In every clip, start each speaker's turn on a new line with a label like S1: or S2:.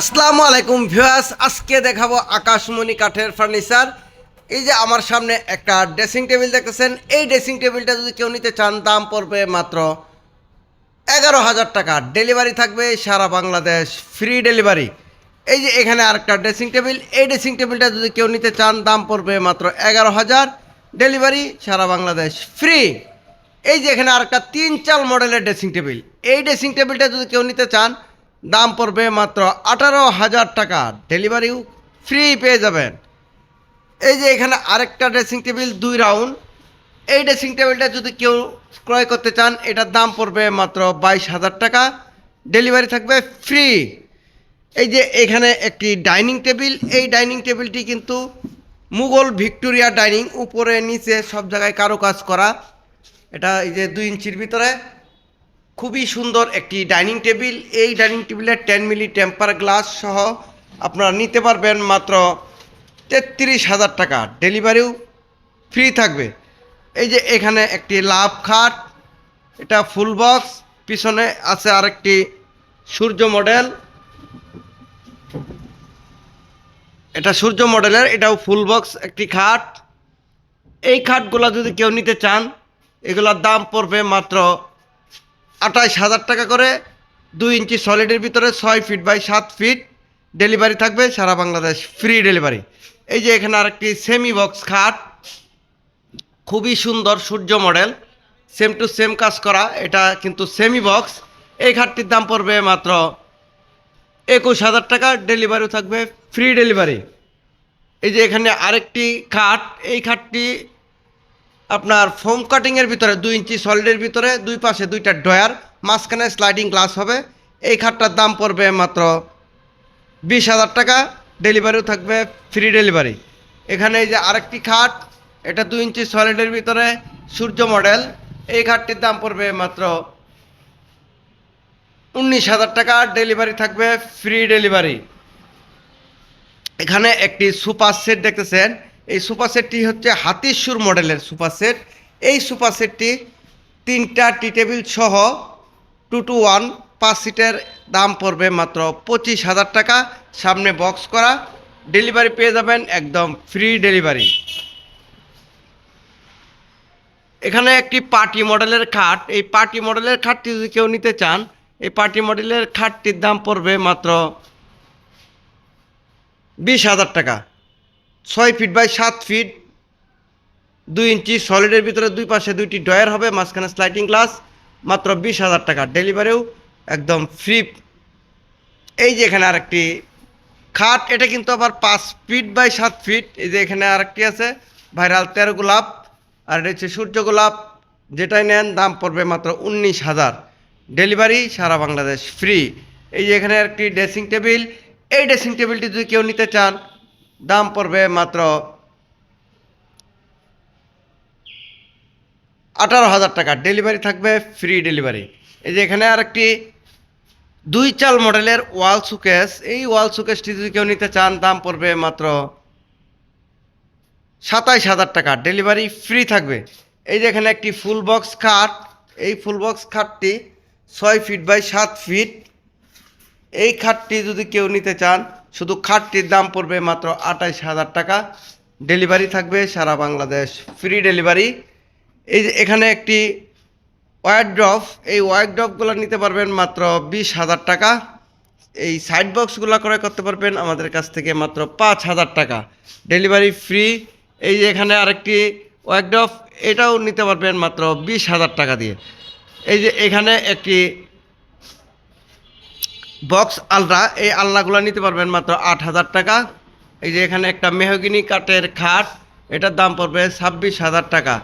S1: আসসালামু আলাইকুম ভিউয়ার্স, আজকে দেখাবো আকাশমণি কাঠের ফার্নিচার এই যে আমার সামনে একটা ড্রেসিং টেবিল দেখতেছেন, এই ড্রেসিং টেবিলটা যদি কেউ নিতে চান, দাম পড়বে মাত্র এগারো হাজার টাকা। ডেলিভারি থাকবে সারা বাংলাদেশ ফ্রি ডেলিভারি এই যে এখানে আরেকটা ড্রেসিং টেবিল এই ড্রেসিং টেবিলটা যদি কেউ নিতে চান, দাম পড়বে মাত্র এগারো হাজার। ডেলিভারি সারা বাংলাদেশ ফ্রি এই যে এখানে আরেকটা তিন চাল মডেলের ড্রেসিং টেবিল এই ড্রেসিং টেবিলটা যদি কেউ নিতে চান দাম পড়বে মাত্র আঠারো হাজার টাকা। ডেলিভারিও ফ্রি পেয়ে যাবেন। এই যে এখানে আরেকটা ড্রেসিং টেবিল দুই রাউন্ড এই ড্রেসিং টেবিলটা যদি কেউ ক্রয় করতে চান, এটার দাম পড়বে মাত্র বাইশ হাজার টাকা। ডেলিভারি থাকবে ফ্রি এই যে এখানে একটি ডাইনিং টেবিল এই ডাইনিং টেবিলটি কিন্তু মুঘল ভিক্টোরিয়া ডাইনিং উপরে, নিচে সব জায়গায় কারুকাজ করা। এটা এই যে দুই ইঞ্চির ভিতরে। খুবই সুন্দর একটি ডাইনিং টেবিল। এই ডাইনিং টেবিলের টেন মিলি টেম্পার গ্লাস সহ আপনারা নিতে পারবেন মাত্র তেত্রিশ হাজার টাকা। ডেলিভারিও ফ্রি থাকবে। এই যে এখানে একটি লাভ খাট, এটা ফুল বক্স, পিছনে আছে আরেকটি সূর্য মডেল। এটা সূর্য মডেলের, এটাও ফুল বক্স একটি খাট। এই খাটগুলো যদি কেউ নিতে চান, এগুলোর দাম পড়বে মাত্র আঠাইশ হাজার টাকা করে দুই ইঞ্চি সলিডের ভিতরে ছয় ফিট বাই সাত ফিট ডেলিভারি থাকবে সারা বাংলাদেশ ফ্রি ডেলিভারি এই যে এখানে আরেকটি সেমি বক্স খাট, খুবই সুন্দর সূর্য মডেল সেম টু সেম কাজ করা, এটা কিন্তু সেমি বক্স এই খাটটির দাম পড়বে মাত্র একুশ হাজার টাকা ডেলিভারিও থাকবে ফ্রি ডেলিভারি এই যে এখানে আরেকটি খাট, এই খাটটি আপনার ফোম কাটিংয়ের ভিতরে দুই ইঞ্চি সলিডের ভিতরে, দুই পাশে দুইটা ডয়ার মাঝখানে স্লাইডিং গ্লাস হবে। এই খাটটার দাম পড়বে মাত্র বিশ হাজার টাকা। ডেলিভারিও থাকবে ফ্রি ডেলিভারি এখানে এই যে আরেকটি খাট, এটা দুই ইঞ্চি সলিডের ভিতরে, সূর্য মডেল এই খাটটির দাম পড়বে মাত্র উনিশ হাজার টাকা। ডেলিভারি থাকবে ফ্রি ডেলিভারি এখানে একটি সুপার সেট দেখতেছেন। এই সুপার সেটটি হচ্ছে হাতির সুর মডেলের সুপার সেট এই সুপার সেটটি তিনটা টি টেবিল সহ টু টু ওয়ান পাঁচ সিটের দাম পড়বে মাত্র পঁচিশ হাজার টাকা। সামনে বক্স করা, ডেলিভারি পেয়ে যাবেন একদম ফ্রি ডেলিভারি। এখানে একটি পার্টি মডেলের খাট। এই পার্টি মডেলের খাটটি যদি কেউ নিতে চান, এই পার্টি মডেলের খাটটির দাম পড়বে মাত্র বিশ হাজার টাকা। ছয় ফিট বাই সাত ফিট দুই ইঞ্চি সলিডের ভিতরে দুই পাশে দুইটি ডয়ার হবে, মাঝখানে স্লাইডিং গ্লাস মাত্র বিশ হাজার টাকা ডেলিভারিও একদম ফ্রি এই যে এখানে আরেকটি খাট, এটা কিন্তু আবার পাঁচ ফিট বাই সাত ফিট এই যে এখানে আরেকটি আছে। ভাইরাল তেরো গোলাপ, আর এটা হচ্ছে সূর্য গোলাপ, যেটাই নেন দাম পড়বে মাত্র উনিশ হাজার। ডেলিভারি সারা বাংলাদেশ ফ্রি এই যে এখানে একটি ড্রেসিং টেবিল এই ড্রেসিং টেবিলটি যদি কেউ নিতে চান দাম পড়বে মাত্র আঠারো হাজার টাকা। ডেলিভারি থাকবে ফ্রি ডেলিভারি এই যে এখানে আর একটি দুই চাল মডেলের ওয়াল সুকেস। এই ওয়াল সুকেসটি যদি কেউ নিতে চান, দাম পড়বে মাত্র সাতাইশ হাজার টাকা। ডেলিভারি ফ্রি থাকবে। এই যে এখানে একটি ফুল বক্স খাট। এই ফুল বক্স খাটটি ছয় ফিট বাই সাত ফিট এই খাটটি যদি কেউ নিতে চান শুধু খাটটির দাম পড়বে মাত্র আঠাইশ হাজার টাকা। ডেলিভারি থাকবে সারা বাংলাদেশ। ফ্রি ডেলিভারি এই যে এখানে একটি ওয়ার ড্রপ এই ওয়ার ড্রপগুলো নিতে পারবেন মাত্র বিশ হাজার টাকা। এই সাইড বক্সগুলো ক্রয় করতে পারবেন আমাদের কাছ থেকে মাত্র পাঁচ হাজার টাকা। ডেলিভারি ফ্রি এই যে এখানে আরেকটি ওয়াকডফ এটাও নিতে পারবেন মাত্র বিশ হাজার টাকা দিয়ে। এই যে এখানে একটি বক্স আলনা এই আলনাগুলো নিতে পারবেন মাত্র আট হাজার টাকা। এই যে এখানে একটা মেহগিনি কাঠের খাট, এটার দাম পড়বে ছাব্বিশ হাজার টাকা।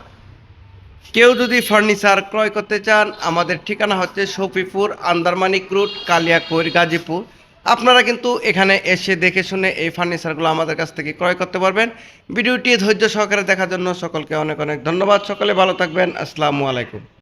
S1: কেউ যদি ফার্নিচার ক্রয় করতে চান, আমাদের ঠিকানা হচ্ছে শফিপুর, আন্দারমানিক রুট, কালিয়াকৈর, গাজীপুর। আপনারা কিন্তু এখানে এসে দেখে শুনে এই ফার্নিচারগুলো আমাদের কাছ থেকে ক্রয় করতে পারবেন। ভিডিওটি ধৈর্য সহকারে দেখার জন্য সকলকে অনেক অনেক ধন্যবাদ। সকলে ভালো থাকবেন। আসসালামু আলাইকুম।